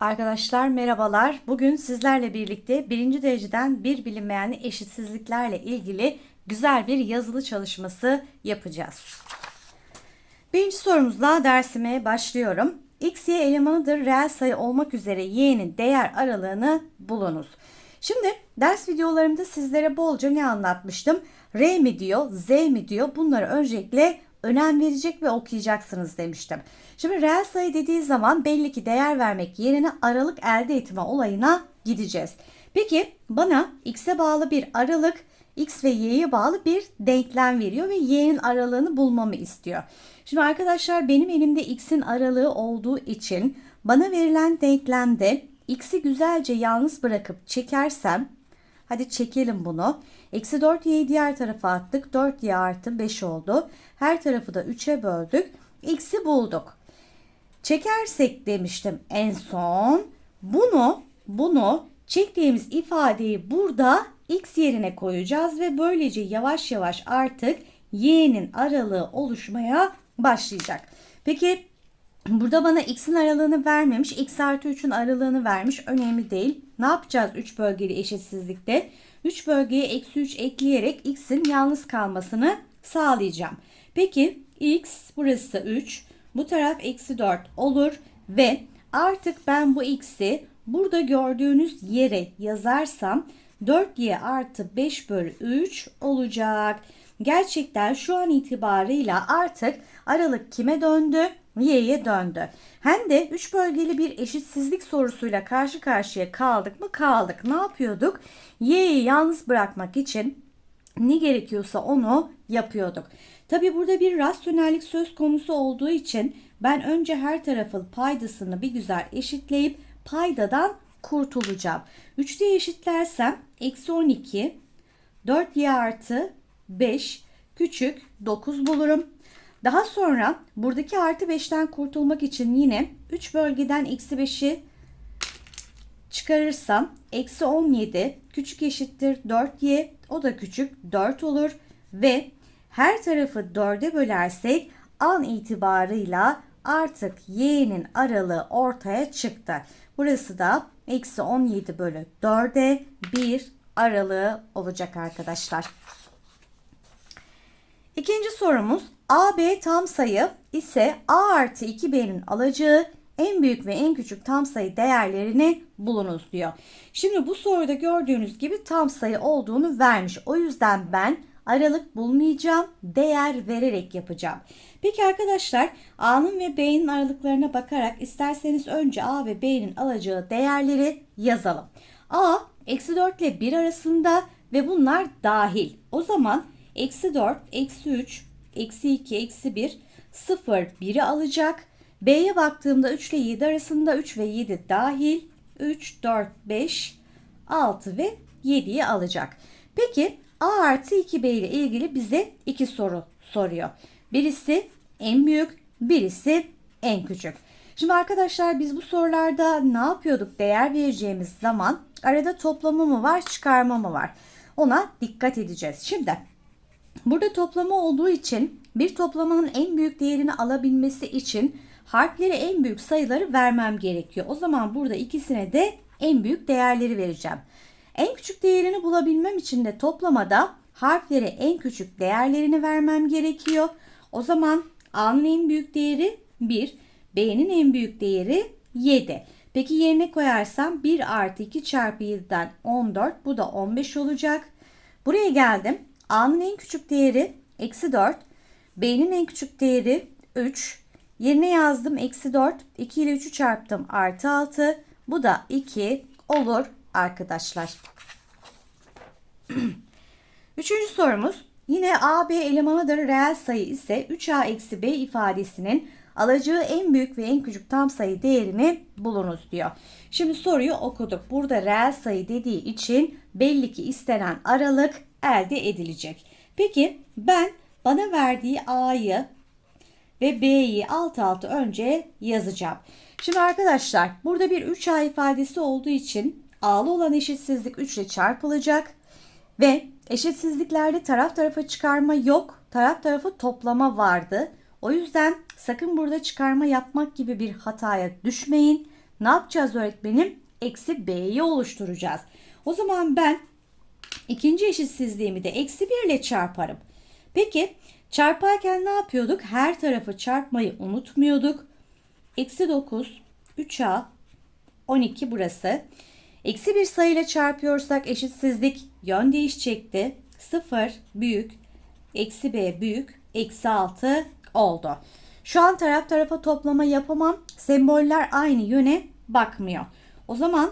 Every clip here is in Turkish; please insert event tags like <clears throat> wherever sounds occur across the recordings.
Arkadaşlar merhabalar. Bugün sizlerle birlikte birinci dereceden bir bilinmeyen eşitsizliklerle ilgili güzel bir yazılı çalışması yapacağız. Birinci sorumuzla dersime başlıyorum. X, Y elemanıdır reel sayı olmak üzere y'nin değer aralığını bulunuz. Şimdi ders videolarımda sizlere bolca ne anlatmıştım? R mi diyor, Z mi diyor bunları öncelikle önem verecek ve okuyacaksınız demiştim. Şimdi reel sayı dediği zaman belli ki değer vermek yerine aralık elde etme olayına gideceğiz. Peki bana x'e bağlı bir aralık, x ve y'ye bağlı bir denklem veriyor ve y'nin aralığını bulmamı istiyor. Şimdi arkadaşlar benim elimde x'in aralığı olduğu için bana verilen denklemde x'i güzelce yalnız bırakıp çekersem Hadi çekelim bunu. Eksi 4y'yi diğer tarafa attık. 4y artı 5 oldu. Her tarafı da 3'e böldük. X'i bulduk. Çekersek demiştim en son. Bunu, bunu çektiğimiz ifadeyi burada x yerine koyacağız ve böylece yavaş yavaş artık y'nin aralığı oluşmaya başlayacak. Peki Burada bana x'in aralığını vermemiş. x artı 3'ün aralığını vermiş. Önemli değil. Ne yapacağız 3 bölgeli eşitsizlikte? 3 bölgeye eksi 3 ekleyerek x'in yalnız kalmasını sağlayacağım. Peki x burası 3. Bu taraf eksi 4 olur. Ve artık ben bu x'i burada gördüğünüz yere yazarsam 4y artı 5 bölü 3 olacak. Gerçekten şu an itibarıyla artık aralık kime döndü? Y'ye döndü. Hem de 3 bölgeli bir eşitsizlik sorusuyla karşı karşıya kaldık mı? Kaldık. Ne yapıyorduk? Y'yi yalnız bırakmak için ne gerekiyorsa onu yapıyorduk. Tabi burada bir rasyonellik söz konusu olduğu için ben önce her tarafın paydasını bir güzel eşitleyip paydadan kurtulacağım. 3'te eşitlersem eksi 12 4y artı 5 küçük 9 bulurum. Daha sonra buradaki artı 5'ten kurtulmak için yine 3 bölgeden eksi 5'i çıkarırsam eksi 17 küçük eşittir 4y o da küçük 4 olur ve her tarafı 4'e bölersek an itibarıyla artık y'nin aralığı ortaya çıktı. Burası da eksi 17 bölü 4'e 1 aralığı olacak arkadaşlar. İkinci sorumuz AB tam sayı ise A artı 2B'nin alacağı en büyük ve en küçük tam sayı değerlerini bulunuz diyor. Şimdi bu soruda gördüğünüz gibi tam sayı olduğunu vermiş. O yüzden ben aralık bulmayacağım, değer vererek yapacağım. Peki arkadaşlar A'nın ve B'nin aralıklarına bakarak isterseniz önce A ve B'nin alacağı değerleri yazalım. A eksi 4 ile 1 arasında ve bunlar dahil. O zaman eksi 4, eksi 3, eksi 2, eksi 1, 0, 1'i alacak. B'ye baktığımda 3 ile 7 arasında 3 ve 7 dahil. 3, 4, 5, 6 ve 7'yi alacak. Peki A artı 2B ile ilgili bize iki soru soruyor. Birisi en büyük, birisi en küçük. Şimdi arkadaşlar biz bu sorularda ne yapıyorduk değer vereceğimiz zaman arada toplama mı var çıkarma mı var ona dikkat edeceğiz. Şimdi burada toplama olduğu için bir toplamanın en büyük değerini alabilmesi için harfleri en büyük sayıları vermem gerekiyor. O zaman burada ikisine de en büyük değerleri vereceğim. En küçük değerini bulabilmem için de toplamada harflere en küçük değerlerini vermem gerekiyor. O zaman A'nın en büyük değeri 1, B'nin en büyük değeri 7. Peki yerine koyarsam 1 artı 2 çarpı 7'den 14 bu da 15 olacak. Buraya geldim. A'nın en küçük değeri eksi 4. B'nin en küçük değeri 3. Yerine yazdım eksi 4. 2 ile 3'ü çarptım artı 6. Bu da 2 olur arkadaşlar. <clears throat> Üçüncü sorumuz. Yine A, B elemanıdır reel sayı ise 3A eksi B ifadesinin alacağı en büyük ve en küçük tam sayı değerini bulunuz diyor. Şimdi soruyu okuduk. Burada reel sayı dediği için belli ki istenen aralık elde edilecek. Peki ben bana verdiği A'yı ve B'yi alt alta önce yazacağım. Şimdi arkadaşlar burada bir 3A ifadesi olduğu için A'lı olan eşitsizlik 3 ile çarpılacak ve eşitsizliklerde taraf tarafa çıkarma yok. Taraf tarafı toplama vardı. O yüzden sakın burada çıkarma yapmak gibi bir hataya düşmeyin. ne yapacağız öğretmenim? Eksi b'yi oluşturacağız. O zaman ben ikinci eşitsizliğimi de eksi 1 ile çarparım. Peki çarparken ne yapıyorduk? Her tarafı çarpmayı unutmuyorduk. Eksi 9, 3a, 12 burası. Eksi bir sayıyla çarpıyorsak eşitsizlik yön değişecekti. 0 büyük, eksi b büyük, eksi 6 oldu. Şu an taraf tarafa toplama yapamam. Semboller aynı yöne bakmıyor. O zaman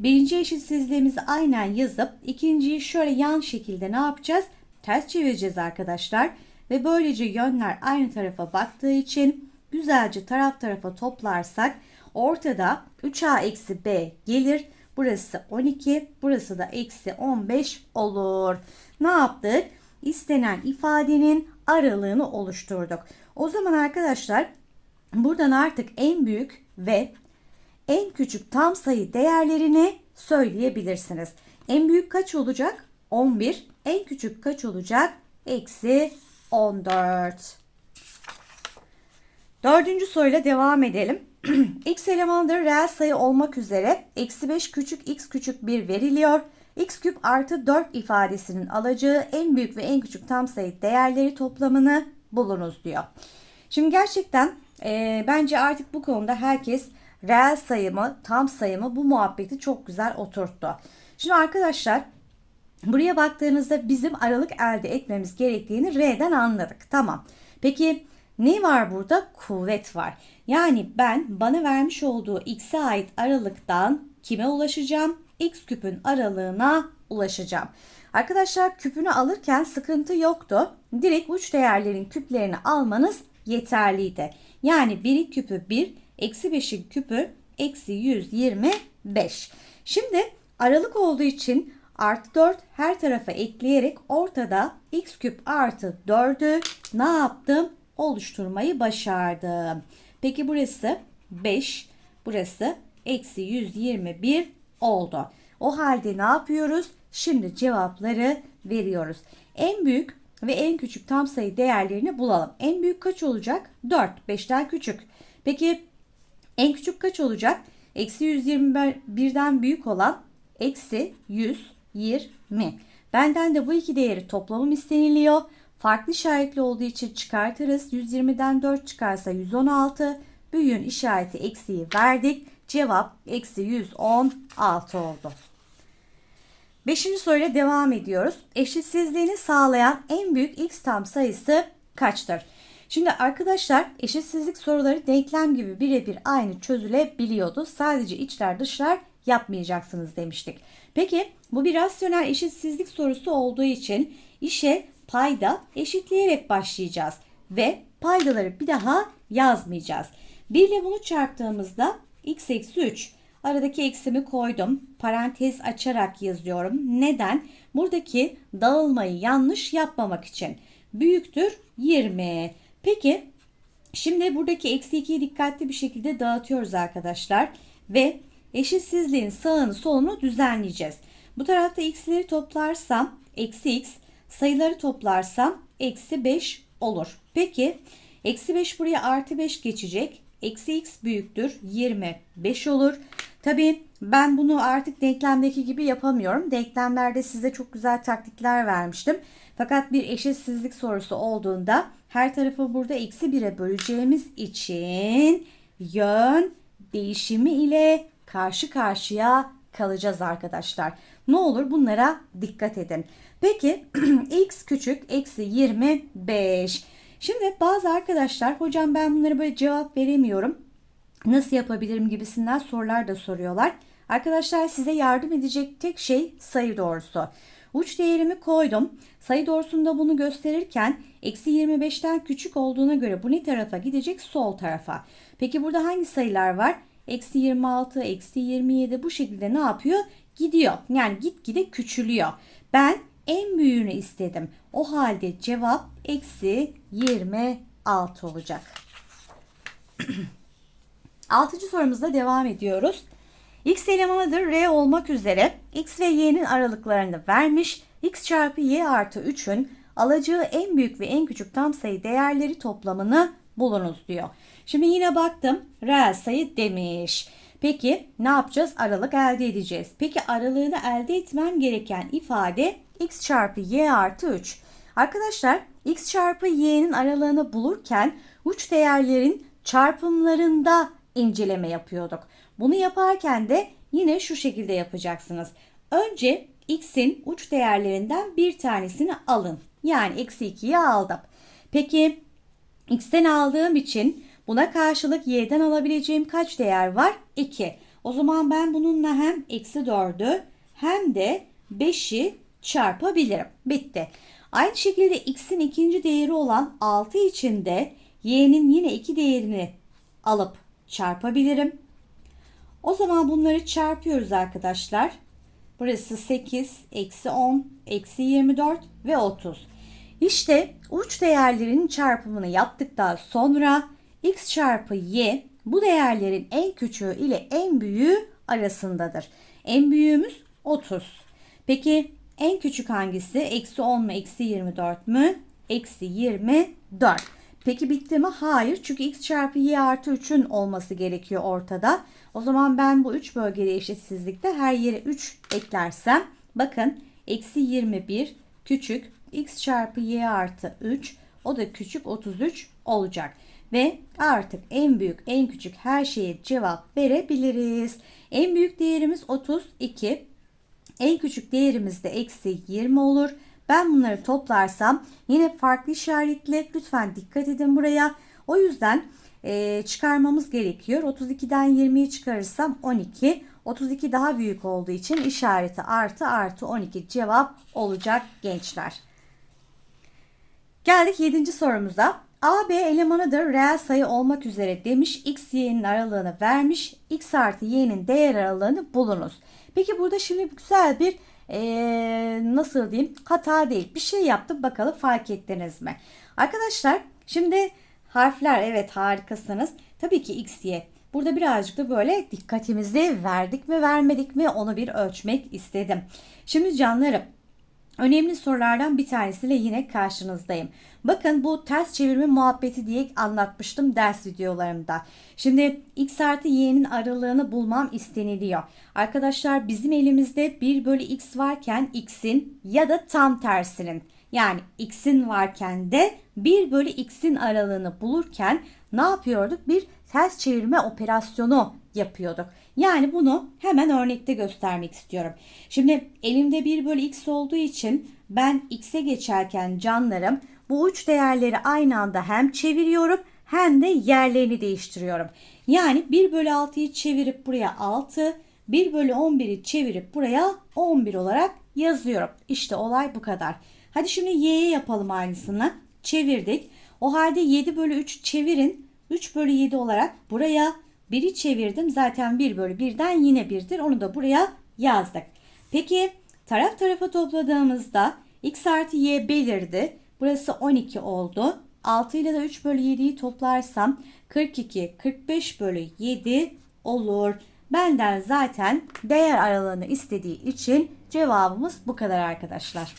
birinci eşitsizliğimizi aynen yazıp ikinciyi şöyle yan şekilde ne yapacağız? Ters çevireceğiz arkadaşlar. Ve böylece yönler aynı tarafa baktığı için güzelce taraf tarafa toplarsak ortada 3a eksi b gelir. Burası 12, burası da eksi 15 olur. Ne yaptık? İstenen ifadenin aralığını oluşturduk. O zaman arkadaşlar buradan artık en büyük ve en küçük tam sayı değerlerini söyleyebilirsiniz. En büyük kaç olacak? 11. En küçük kaç olacak? Eksi 14. Dördüncü soruyla devam edelim. <clears throat> x elemanları reel sayı olmak üzere eksi 5 küçük x küçük 1 veriliyor. x küp artı 4 ifadesinin alacağı en büyük ve en küçük tam sayı değerleri toplamını bulunuz diyor. Şimdi gerçekten e, bence artık bu konuda herkes reel sayımı, tam sayımı bu muhabbeti çok güzel oturttu. Şimdi arkadaşlar buraya baktığınızda bizim aralık elde etmemiz gerektiğini R'den anladık. Tamam. Peki ne var burada? Kuvvet var. Yani ben bana vermiş olduğu x'e ait aralıktan kime ulaşacağım? x küpün aralığına ulaşacağım. Arkadaşlar küpünü alırken sıkıntı yoktu. Direkt uç değerlerin küplerini almanız yeterliydi. Yani 1'in küpü 1, eksi 5'in küpü eksi 125. Şimdi aralık olduğu için artı 4 her tarafa ekleyerek ortada x küp artı 4'ü ne yaptım? Oluşturmayı başardım. Peki burası 5, burası eksi 121 oldu. O halde ne yapıyoruz? Şimdi cevapları veriyoruz. En büyük ve en küçük tam sayı değerlerini bulalım. En büyük kaç olacak? 4. 5'ten küçük. Peki en küçük kaç olacak? Eksi 121'den büyük olan eksi 120. Benden de bu iki değeri toplamım isteniliyor. Farklı işaretli olduğu için çıkartırız. 120'den 4 çıkarsa 116. Büyüğün işareti eksiği verdik. Cevap eksi 116 oldu. Beşinci soruyla devam ediyoruz. Eşitsizliğini sağlayan en büyük x tam sayısı kaçtır? Şimdi arkadaşlar eşitsizlik soruları denklem gibi birebir aynı çözülebiliyordu. Sadece içler dışlar yapmayacaksınız demiştik. Peki bu bir rasyonel eşitsizlik sorusu olduğu için işe payda eşitleyerek başlayacağız. Ve paydaları bir daha yazmayacağız. 1 ile bunu çarptığımızda x eksi 3. Aradaki eksimi koydum. Parantez açarak yazıyorum. Neden? Buradaki dağılmayı yanlış yapmamak için. Büyüktür 20. Peki şimdi buradaki eksi 2'yi dikkatli bir şekilde dağıtıyoruz arkadaşlar. Ve eşitsizliğin sağını solunu düzenleyeceğiz. Bu tarafta x'leri toplarsam eksi x, sayıları toplarsam eksi 5 olur. Peki eksi 5 buraya artı 5 geçecek. Eksi x büyüktür 25 olur. Tabi ben bunu artık denklemdeki gibi yapamıyorum. Denklemlerde size çok güzel taktikler vermiştim. Fakat bir eşitsizlik sorusu olduğunda her tarafı burada eksi 1'e böleceğimiz için yön değişimi ile karşı karşıya kalacağız arkadaşlar. Ne olur bunlara dikkat edin. Peki <clears throat> x küçük eksi 25. Şimdi bazı arkadaşlar hocam ben bunlara böyle cevap veremiyorum. Nasıl yapabilirim gibisinden sorular da soruyorlar. Arkadaşlar size yardım edecek tek şey sayı doğrusu. Uç değerimi koydum. Sayı doğrusunda bunu gösterirken eksi 25'ten küçük olduğuna göre bu ne tarafa gidecek? Sol tarafa. Peki burada hangi sayılar var? Eksi 26, eksi 27 bu şekilde ne yapıyor? Gidiyor. Yani gitgide küçülüyor. Ben en büyüğünü istedim. O halde cevap eksi 26 olacak. <clears throat> Altıncı sorumuzda devam ediyoruz. X elemanıdır R olmak üzere X ve Y'nin aralıklarını vermiş. X çarpı Y artı 3'ün alacağı en büyük ve en küçük tam sayı değerleri toplamını bulunuz diyor. Şimdi yine baktım reel sayı demiş. Peki ne yapacağız? Aralık elde edeceğiz. Peki aralığını elde etmem gereken ifade x çarpı y artı 3. Arkadaşlar x çarpı y'nin aralığını bulurken uç değerlerin çarpımlarında inceleme yapıyorduk. Bunu yaparken de yine şu şekilde yapacaksınız. Önce x'in uç değerlerinden bir tanesini alın. Yani eksi 2'yi aldım. Peki x'ten aldığım için buna karşılık y'den alabileceğim kaç değer var? 2. O zaman ben bununla hem eksi 4'ü hem de 5'i çarpabilirim. Bitti. Aynı şekilde x'in ikinci değeri olan 6 için de y'nin yine iki değerini alıp çarpabilirim. O zaman bunları çarpıyoruz arkadaşlar. Burası 8, eksi 10, eksi 24 ve 30. İşte uç değerlerin çarpımını yaptıktan sonra x çarpı y bu değerlerin en küçüğü ile en büyüğü arasındadır. En büyüğümüz 30. Peki en küçük hangisi? Eksi 10 mu? Eksi 24 mü? Eksi 24. Peki bitti mi? Hayır. Çünkü x çarpı y artı 3'ün olması gerekiyor ortada. O zaman ben bu 3 bölgeli eşitsizlikte her yere 3 eklersem bakın eksi 21 küçük x çarpı y artı 3 o da küçük 33 olacak. Ve artık en büyük en küçük her şeye cevap verebiliriz. En büyük değerimiz 32. En küçük değerimiz de eksi 20 olur. Ben bunları toplarsam yine farklı işaretli. Lütfen dikkat edin buraya. O yüzden e, çıkarmamız gerekiyor. 32'den 20'yi çıkarırsam 12. 32 daha büyük olduğu için işareti artı artı 12 cevap olacak gençler. Geldik 7. sorumuza. A, B elemanıdır reel sayı olmak üzere demiş. X, Y'nin aralığını vermiş. X artı Y'nin değer aralığını bulunuz. Peki burada şimdi güzel bir ee, nasıl diyeyim hata değil. Bir şey yaptım bakalım fark ettiniz mi? Arkadaşlar şimdi harfler evet harikasınız. Tabii ki X, Y. Burada birazcık da böyle dikkatimizi verdik mi vermedik mi onu bir ölçmek istedim. Şimdi canlarım Önemli sorulardan bir tanesiyle yine karşınızdayım. Bakın bu ters çevirme muhabbeti diye anlatmıştım ders videolarımda. Şimdi x artı y'nin aralığını bulmam isteniliyor. Arkadaşlar bizim elimizde 1 bölü x varken x'in ya da tam tersinin yani x'in varken de 1 bölü x'in aralığını bulurken ne yapıyorduk? Bir ters çevirme operasyonu yapıyorduk. Yani bunu hemen örnekte göstermek istiyorum. Şimdi elimde 1 bölü x olduğu için ben x'e geçerken canlarım bu uç değerleri aynı anda hem çeviriyorum hem de yerlerini değiştiriyorum. Yani 1 bölü 6'yı çevirip buraya 6, 1 bölü 11'i çevirip buraya 11 olarak yazıyorum. İşte olay bu kadar. Hadi şimdi y'ye yapalım aynısını. Çevirdik. O halde 7 bölü 3 çevirin. 3 bölü 7 olarak buraya 1'i çevirdim. Zaten 1 bölü 1'den yine 1'dir. Onu da buraya yazdık. Peki taraf tarafa topladığımızda x artı y belirdi. Burası 12 oldu. 6 ile de 3 bölü 7'yi toplarsam 42, 45 bölü 7 olur. Benden zaten değer aralığını istediği için cevabımız bu kadar arkadaşlar.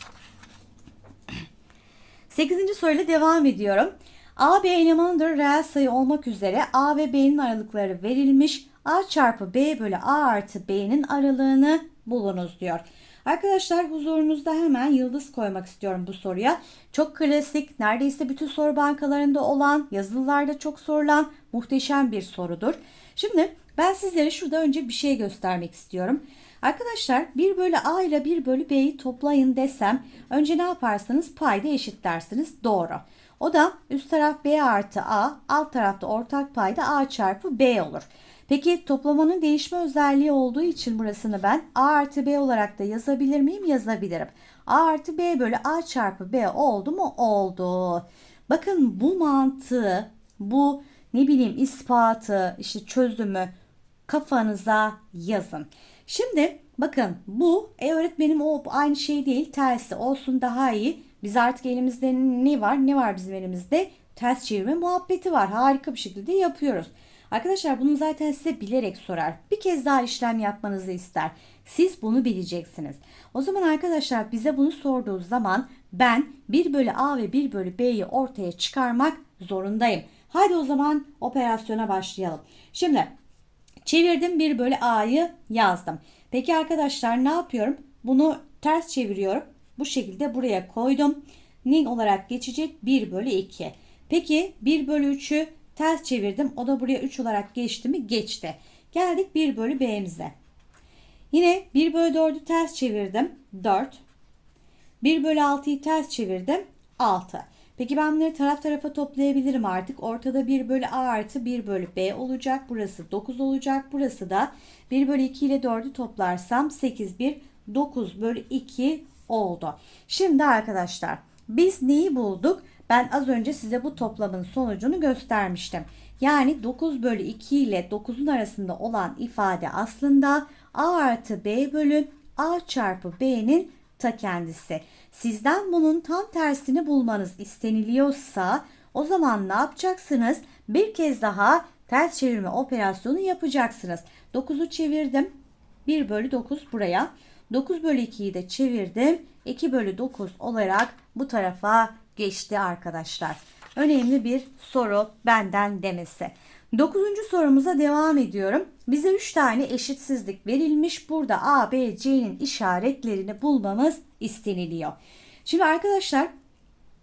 8. soruyla devam ediyorum. A, B elemanıdır reel sayı olmak üzere A ve B'nin aralıkları verilmiş. A çarpı B bölü A artı B'nin aralığını bulunuz diyor. Arkadaşlar huzurunuzda hemen yıldız koymak istiyorum bu soruya. Çok klasik, neredeyse bütün soru bankalarında olan, yazılılarda çok sorulan muhteşem bir sorudur. Şimdi ben sizlere şurada önce bir şey göstermek istiyorum. Arkadaşlar 1 bölü A ile 1 bölü B'yi toplayın desem önce ne yaparsanız payda eşit dersiniz. Doğru. O da üst taraf B artı A, alt tarafta ortak payda A çarpı B olur. Peki toplamanın değişme özelliği olduğu için burasını ben A artı B olarak da yazabilir miyim? Yazabilirim. A artı B bölü A çarpı B oldu mu? Oldu. Bakın bu mantığı, bu ne bileyim ispatı, işte çözümü kafanıza yazın. Şimdi bakın bu e öğretmenim o aynı şey değil tersi olsun daha iyi. Biz artık elimizde ne var? Ne var bizim elimizde? Ters çevirme muhabbeti var. Harika bir şekilde yapıyoruz. Arkadaşlar bunu zaten size bilerek sorar. Bir kez daha işlem yapmanızı ister. Siz bunu bileceksiniz. O zaman arkadaşlar bize bunu sorduğu zaman ben 1 bölü A ve 1 bölü B'yi ortaya çıkarmak zorundayım. Hadi o zaman operasyona başlayalım. Şimdi Çevirdim 1 bölü a'yı yazdım. Peki arkadaşlar ne yapıyorum? Bunu ters çeviriyorum. Bu şekilde buraya koydum. Ne olarak geçecek? 1 bölü 2. Peki 1 bölü 3'ü ters çevirdim. O da buraya 3 olarak geçti mi? Geçti. Geldik 1 bölü b'mize. Yine 1 bölü 4'ü ters çevirdim. 4. 1 bölü 6'yı ters çevirdim. 6. Peki ben bunları taraf tarafa toplayabilirim artık. Ortada 1 bölü a artı 1 bölü b olacak. Burası 9 olacak. Burası da 1 bölü 2 ile 4'ü toplarsam 8 1 9 bölü 2 oldu. Şimdi arkadaşlar biz neyi bulduk? Ben az önce size bu toplamın sonucunu göstermiştim. Yani 9 bölü 2 ile 9'un arasında olan ifade aslında a artı b bölü a çarpı b'nin ta kendisi. Sizden bunun tam tersini bulmanız isteniliyorsa o zaman ne yapacaksınız? Bir kez daha ters çevirme operasyonu yapacaksınız. 9'u çevirdim. 1 bölü 9 buraya. 9 bölü 2'yi de çevirdim. 2 bölü 9 olarak bu tarafa geçti arkadaşlar. Önemli bir soru benden demesi. Dokuzuncu sorumuza devam ediyorum. Bize 3 tane eşitsizlik verilmiş. Burada A, B, C'nin işaretlerini bulmamız isteniliyor. Şimdi arkadaşlar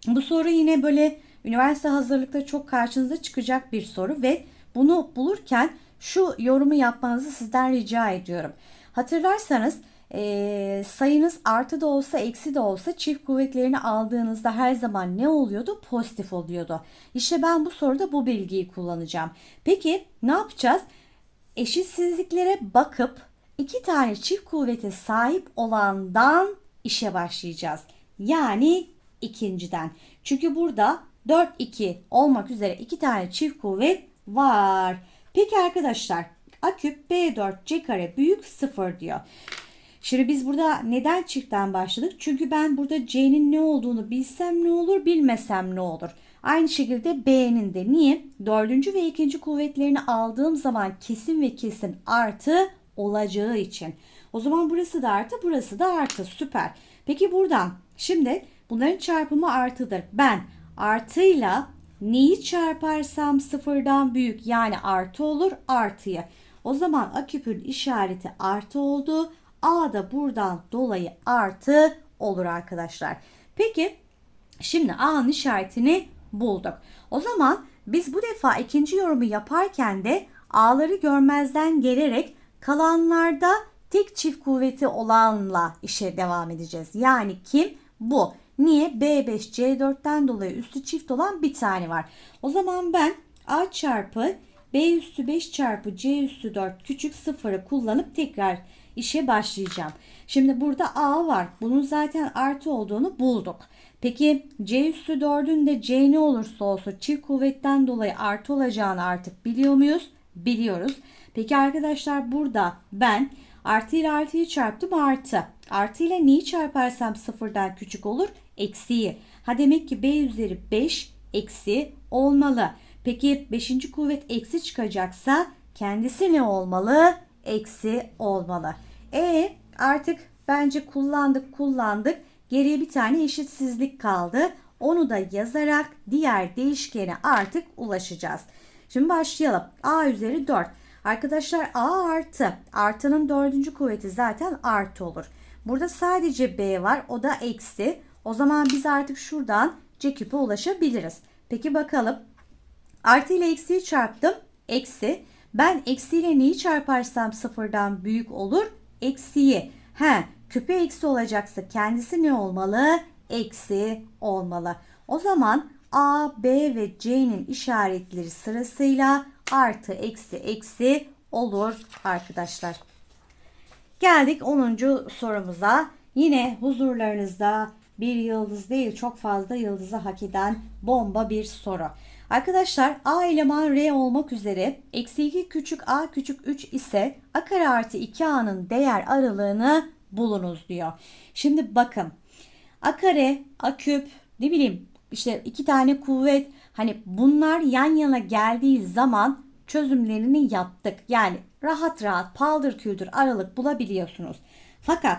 bu soru yine böyle üniversite hazırlıkta çok karşınıza çıkacak bir soru ve bunu bulurken şu yorumu yapmanızı sizden rica ediyorum. Hatırlarsanız e, sayınız artı da olsa eksi de olsa çift kuvvetlerini aldığınızda her zaman ne oluyordu? Pozitif oluyordu. İşte ben bu soruda bu bilgiyi kullanacağım. Peki ne yapacağız? Eşitsizliklere bakıp iki tane çift kuvvete sahip olandan işe başlayacağız. Yani ikinciden. Çünkü burada 4 2 olmak üzere iki tane çift kuvvet var. Peki arkadaşlar A küp B4 C kare büyük 0 diyor. Şimdi biz burada neden çiftten başladık? Çünkü ben burada C'nin ne olduğunu bilsem ne olur, bilmesem ne olur? Aynı şekilde B'nin de. Niye? Dördüncü ve ikinci kuvvetlerini aldığım zaman kesin ve kesin artı olacağı için. O zaman burası da artı, burası da artı. Süper. Peki buradan şimdi bunların çarpımı artıdır. Ben artıyla neyi çarparsam sıfırdan büyük yani artı olur artıyı. O zaman a küpün işareti artı oldu. A da buradan dolayı artı olur arkadaşlar. Peki şimdi A'nın işaretini bulduk. O zaman biz bu defa ikinci yorumu yaparken de A'ları görmezden gelerek kalanlarda tek çift kuvveti olanla işe devam edeceğiz. Yani kim? Bu. Niye? B5 C4'ten dolayı üstü çift olan bir tane var. O zaman ben A çarpı B üstü 5 çarpı C üstü 4 küçük sıfırı kullanıp tekrar işe başlayacağım. Şimdi burada A var. Bunun zaten artı olduğunu bulduk. Peki C üstü 4'ün de C ne olursa olsun çift kuvvetten dolayı artı olacağını artık biliyor muyuz? Biliyoruz. Peki arkadaşlar burada ben artı ile artıyı çarptım artı. Artı ile neyi çarparsam sıfırdan küçük olur? Eksiyi. Ha demek ki B üzeri 5 eksi olmalı. Peki 5. kuvvet eksi çıkacaksa kendisi ne olmalı? Eksi olmalı. E artık bence kullandık kullandık. Geriye bir tane eşitsizlik kaldı. Onu da yazarak diğer değişkene artık ulaşacağız. Şimdi başlayalım. A üzeri 4. Arkadaşlar A artı. Artının dördüncü kuvveti zaten artı olur. Burada sadece B var. O da eksi. O zaman biz artık şuradan C küpe ulaşabiliriz. Peki bakalım. Artı ile eksiyi çarptım. Eksi. Ben eksiyle neyi çarparsam sıfırdan büyük olur? Eksiyi. He, küpe eksi olacaksa kendisi ne olmalı? Eksi olmalı. O zaman A, B ve C'nin işaretleri sırasıyla artı, eksi, eksi olur arkadaşlar. Geldik 10. sorumuza. Yine huzurlarınızda bir yıldız değil çok fazla yıldızı hak eden bomba bir soru. Arkadaşlar a eleman r olmak üzere eksi 2 küçük a küçük 3 ise a kare artı 2a'nın değer aralığını bulunuz diyor. Şimdi bakın a kare a küp ne bileyim işte iki tane kuvvet hani bunlar yan yana geldiği zaman çözümlerini yaptık. Yani rahat rahat paldır küldür aralık bulabiliyorsunuz. Fakat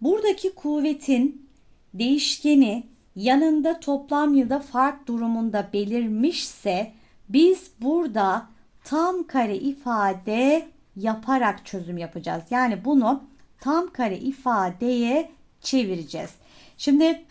buradaki kuvvetin değişkeni yanında toplam ya da fark durumunda belirmişse biz burada tam kare ifade yaparak çözüm yapacağız. Yani bunu tam kare ifadeye çevireceğiz. Şimdi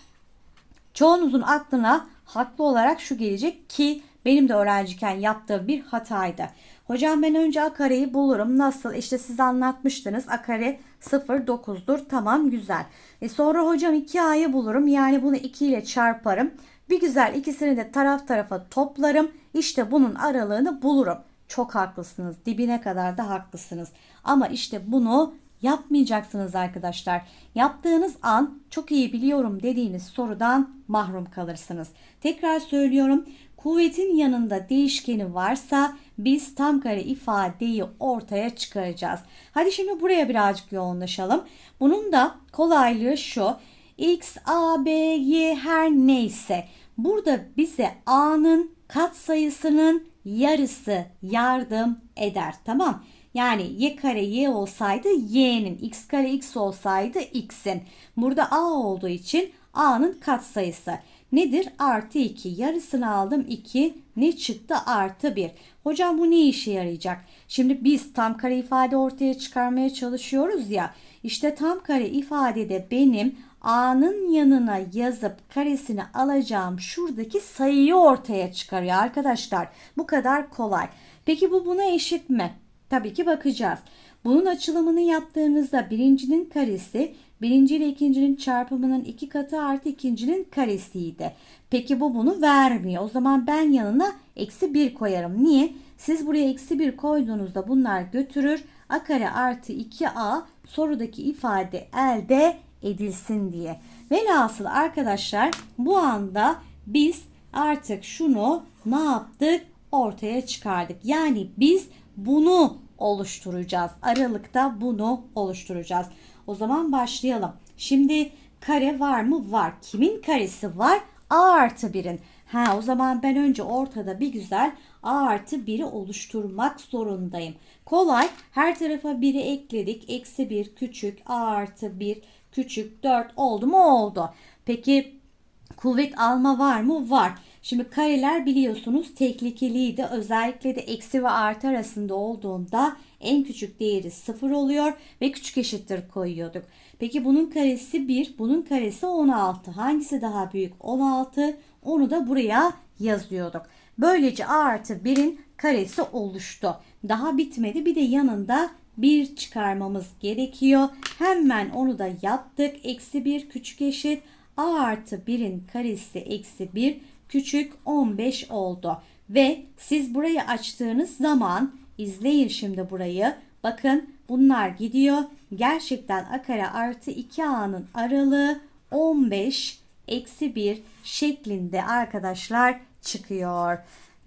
çoğunuzun aklına haklı olarak şu gelecek ki benim de öğrenciyken yaptığım bir hataydı. Hocam ben önce a kareyi bulurum. Nasıl? İşte siz anlatmıştınız. A kare 0,9'dur. Tamam güzel. E sonra hocam 2a'yı bulurum. Yani bunu 2 ile çarparım. Bir güzel ikisini de taraf tarafa toplarım. İşte bunun aralığını bulurum. Çok haklısınız. Dibine kadar da haklısınız. Ama işte bunu yapmayacaksınız arkadaşlar. Yaptığınız an çok iyi biliyorum dediğiniz sorudan mahrum kalırsınız. Tekrar söylüyorum. Kuvvetin yanında değişkeni varsa biz tam kare ifadeyi ortaya çıkaracağız. Hadi şimdi buraya birazcık yoğunlaşalım. Bunun da kolaylığı şu. X, A, B, Y her neyse. Burada bize A'nın katsayısının yarısı yardım eder. Tamam. Yani y kare y olsaydı y'nin, x kare x olsaydı x'in. Burada a olduğu için a'nın katsayısı. Nedir? Artı 2. Yarısını aldım 2. Ne çıktı? Artı 1. Hocam bu ne işe yarayacak? Şimdi biz tam kare ifade ortaya çıkarmaya çalışıyoruz ya. İşte tam kare ifadede benim a'nın yanına yazıp karesini alacağım şuradaki sayıyı ortaya çıkarıyor arkadaşlar. Bu kadar kolay. Peki bu buna eşit mi? Tabii ki bakacağız. Bunun açılımını yaptığımızda birincinin karesi birinci ile ikincinin çarpımının iki katı artı ikincinin karesiydi. Peki bu bunu vermiyor. O zaman ben yanına eksi 1 koyarım. Niye? Siz buraya eksi 1 koyduğunuzda bunlar götürür. A kare artı 2A sorudaki ifade elde edilsin diye. Velhasıl arkadaşlar bu anda biz artık şunu ne yaptık? Ortaya çıkardık. Yani biz bunu oluşturacağız. Aralıkta bunu oluşturacağız. O zaman başlayalım. Şimdi kare var mı? Var. Kimin karesi var? A artı 1'in. Ha o zaman ben önce ortada bir güzel A artı 1'i oluşturmak zorundayım. Kolay. Her tarafa 1'i ekledik. Eksi 1 küçük A artı 1 küçük 4 oldu mu? Oldu. Peki kuvvet alma var mı? Var. Şimdi kareler biliyorsunuz teklikeliydi. Özellikle de eksi ve artı arasında olduğunda en küçük değeri 0 oluyor ve küçük eşittir koyuyorduk. Peki bunun karesi 1, bunun karesi 16. Hangisi daha büyük? 16. Onu da buraya yazıyorduk. Böylece a artı 1'in karesi oluştu. Daha bitmedi. Bir de yanında 1 çıkarmamız gerekiyor. Hemen onu da yaptık. Eksi 1 küçük eşit. a artı 1'in karesi eksi 1 küçük 15 oldu. Ve siz burayı açtığınız zaman izleyin şimdi burayı. Bakın bunlar gidiyor. Gerçekten a kare artı 2a'nın aralığı 15 eksi 1 şeklinde arkadaşlar çıkıyor.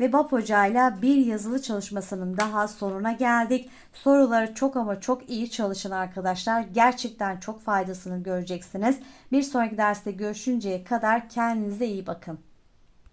Ve BAP hocayla bir yazılı çalışmasının daha sonuna geldik. Soruları çok ama çok iyi çalışın arkadaşlar. Gerçekten çok faydasını göreceksiniz. Bir sonraki derste görüşünceye kadar kendinize iyi bakın.